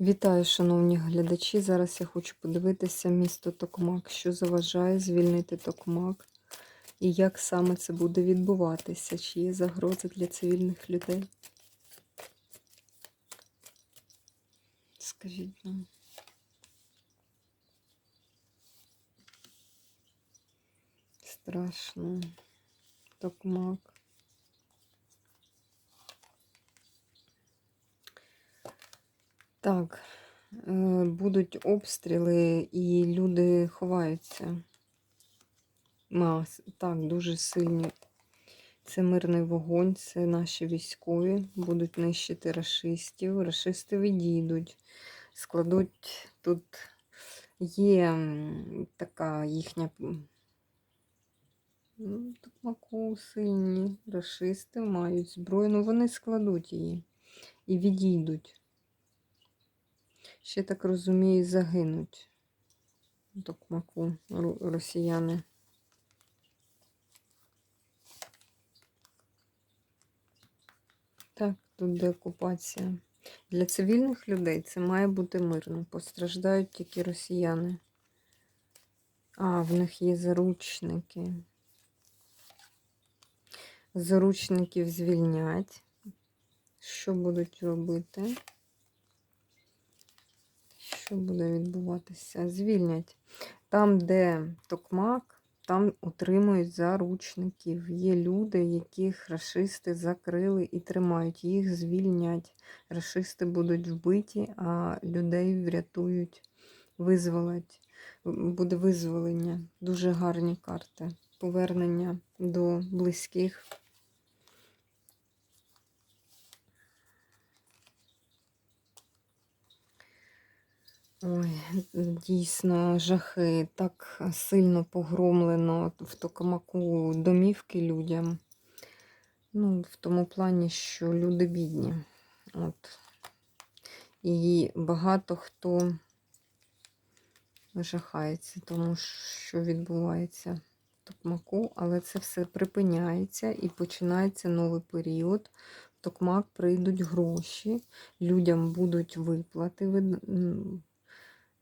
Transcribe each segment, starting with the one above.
Вітаю, шановні глядачі. Зараз я хочу подивитися місто Токмак, що заважає звільнити Токмак і як саме це буде відбуватися, чи є загрози для цивільних людей. Скажіть нам. Страшно. Токмак. Так, е, будуть обстріли і люди ховаються. Так, дуже сильні. Це мирний вогонь, це наші військові будуть нищити рашистів. Рашисти відійдуть, складуть тут є така їхня ну, сильні. Рашисти мають зброю, ну вони складуть її і відійдуть. Ще так розумію, загинуть в Токмаку ру- росіяни. Так, тут деокупація. Для цивільних людей це має бути мирно. Постраждають тільки росіяни. А, в них є заручники. Заручників звільнять. Що будуть робити? Що буде відбуватися? Звільнять. Там, де токмак, там утримують заручників. Є люди, яких рашисти закрили і тримають. Їх звільнять. Рашисти будуть вбиті, а людей врятують, визволять. Буде визволення. Дуже гарні карти. Повернення до близьких. Ой, дійсно, жахи. Так сильно погромлено в Токамаку домівки людям. Ну, в тому плані, що люди бідні. От. І багато хто жахається, тому що відбувається в Токмаку, але це все припиняється і починається новий період. В Токмак прийдуть гроші, людям будуть виплати.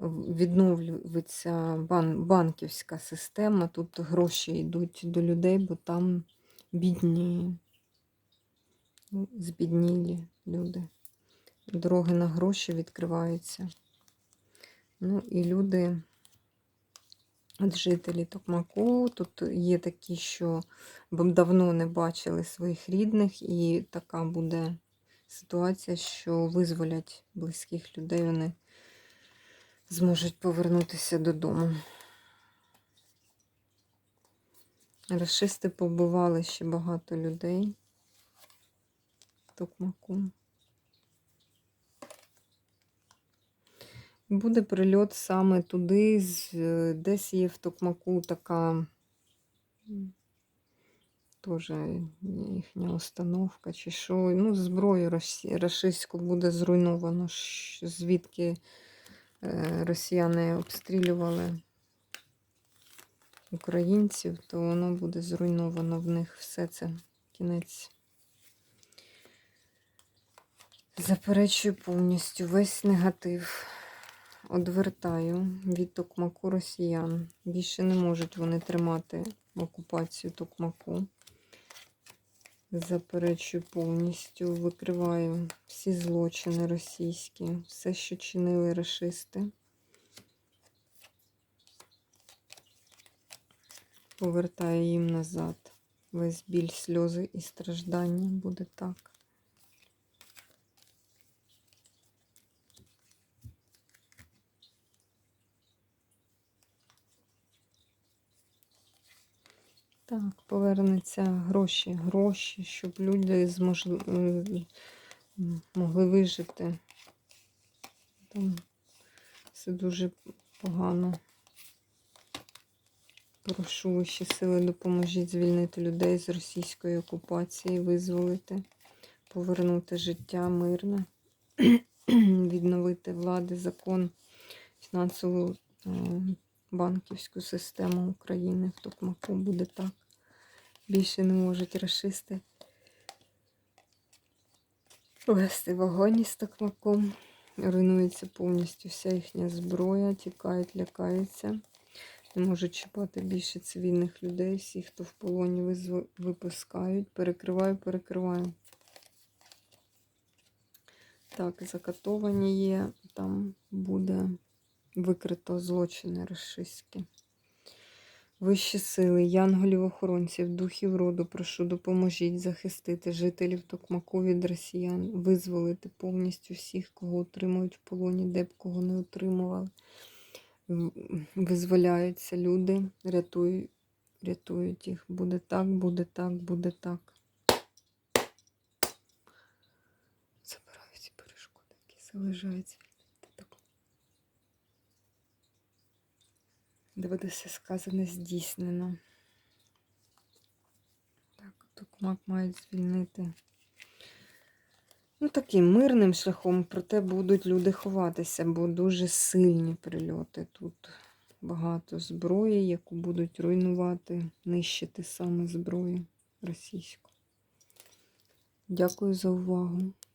Відновлюється бан, банківська система. Тут гроші йдуть до людей, бо там бідні, збіднілі люди. Дороги на гроші відкриваються. Ну і люди, от жителі Токмаку, тут є такі, що давно не бачили своїх рідних, і така буде ситуація, що визволять близьких людей, вони зможуть повернутися додому. Рашисти побивали ще багато людей Токмаку. Буде прильот саме туди, десь є в Токмаку така теж їхня установка, чи що. Ну, зброю рашистську буде зруйновано, звідки росіяни обстрілювали українців, то воно буде зруйновано в них все це кінець. Заперечую повністю весь негатив. Одвертаю від Токмаку росіян. Більше не можуть вони тримати окупацію Токмаку. Заперечую повністю, викриваю всі злочини російські, все, що чинили расисти. Повертаю їм назад. Весь біль, сльози і страждання буде так. Так, повернеться гроші, гроші, щоб люди зможли, могли вижити. Там все дуже погано. Прошу вищі сили, допоможіть звільнити людей з російської окупації, визволити, повернути життя мирне, відновити влади, закон, фінансову е, банківську систему України в Токмаку буде так. Більше не можуть расисти вести вогонь із Токмаком. Руйнується повністю вся їхня зброя, тікають, лякаються. Не можуть чіпати більше цивільних людей. Всі, хто в полоні випускають. Перекриваю, перекриваю. Так, закатовані є. Там буде викрито злочини рашистські. Вищі сили, янголів-охоронців, духів роду, прошу, допоможіть захистити жителів Токмаку від росіян, визволити повністю всіх, кого утримують в полоні, де б кого не утримували. Визволяються люди, рятують, рятують їх. Буде так, буде так, буде так. Забираю ці перешкоди, які залежають звільнити так. Доведеться сказане здійснено. Так, Токмак мають звільнити. Ну, таким мирним шляхом, проте будуть люди ховатися, бо дуже сильні прильоти. Тут багато зброї, яку будуть руйнувати, нищити саме зброю російську. Дякую за увагу.